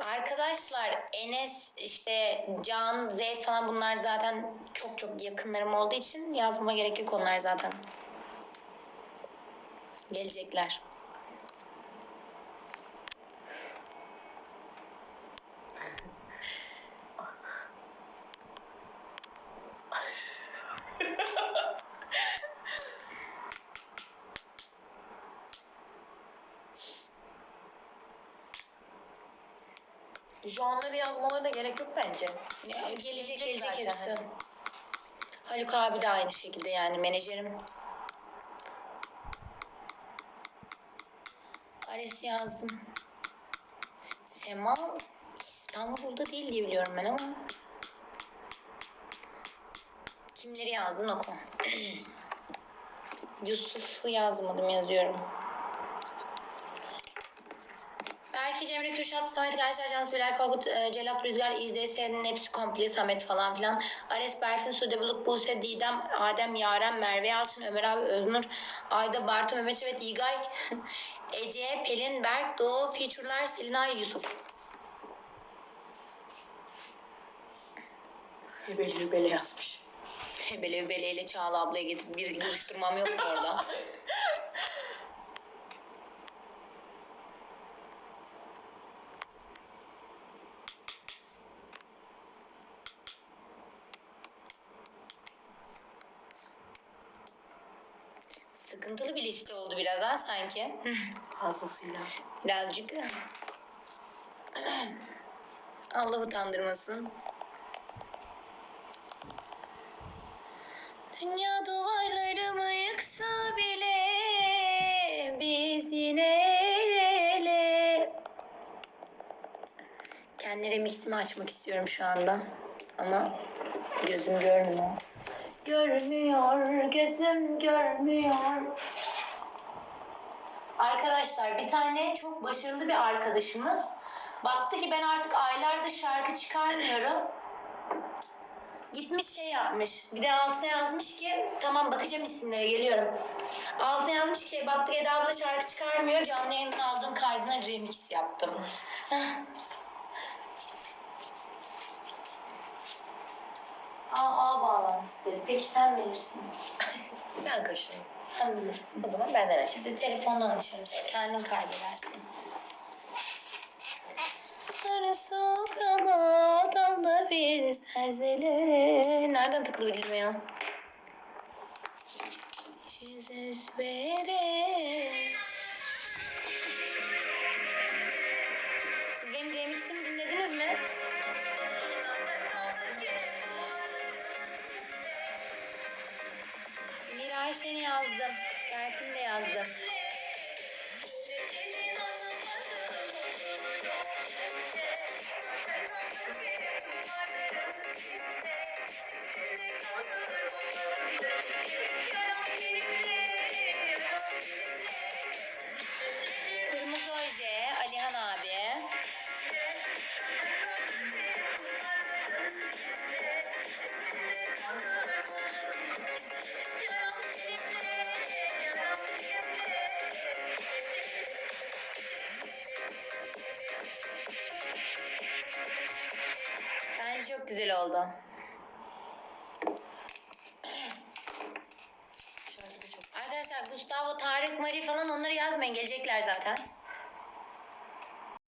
Arkadaşlar Enes işte Can, Zeyd falan bunlar zaten çok çok yakınlarım olduğu için yazmama gerek yok onlar zaten. Gelecekler. Şu anları yazmalarına gerek yok bence. Ya, gelecek gelecek zaten. hepsi. Haluk abi de aynı şekilde yani menajerim. Ares yazdım. Sema İstanbul'da değil diye biliyorum ben ama. Kimleri yazdın oku. Yusuf'u yazmadım yazıyorum. Belki Cemre Kürşat, Samet Gerçer, Cansu Bilal Korkut, e, Celat Rüzgar, İzde Senin hepsi komple Samet falan filan. Ares Berfin, Sude Bulut, Buse, Didem, Adem, Yaren, Merve Yalçın, Ömer abi, Öznur, Ayda, Bartu, Mehmet Çevet, İgay, Ece, Pelin, Berk, Doğu, Feature'lar, Selinay, Yusuf. Hebeli hebeli yazmış. Hebele beleyle Çağla ablaya getirip bir buluşturmam yok mu orada? Sıkıntılı bir liste oldu biraz ha sanki. Fazlasıyla. Birazcık. Allah utandırmasın. Dünya duvarlarımı yıksa bile biz yine el ele. Kendi remiximi açmak istiyorum şu anda. Ama gözüm görmüyor. Görmüyor, gözüm görmüyor. Arkadaşlar bir tane çok başarılı bir arkadaşımız baktı ki ben artık aylardır şarkı çıkarmıyorum. Gitmiş şey yapmış. Bir de altına yazmış ki tamam bakacağım isimlere geliyorum. Altına yazmış ki baktık Eda abla şarkı çıkarmıyor. Canlı yayından aldığım kaydına remix yaptım. Aa, A bağlantısı dedi. Peki sen bilirsin. Sen kaşın. Sen bilirsin. O zaman benden açayım. Bizi telefondan açarız. Kendin kaydedersin. Ara soğuk ama odamda bir zelzele. Nereden takılı bilmiyor. Ses vere. Siz Emir Ayşen'i yazdım. Berfin de yazdım. Çok güzel oldu. Arkadaşlar Gustavo, Tarık, Mari falan onları yazmayın. Gelecekler zaten.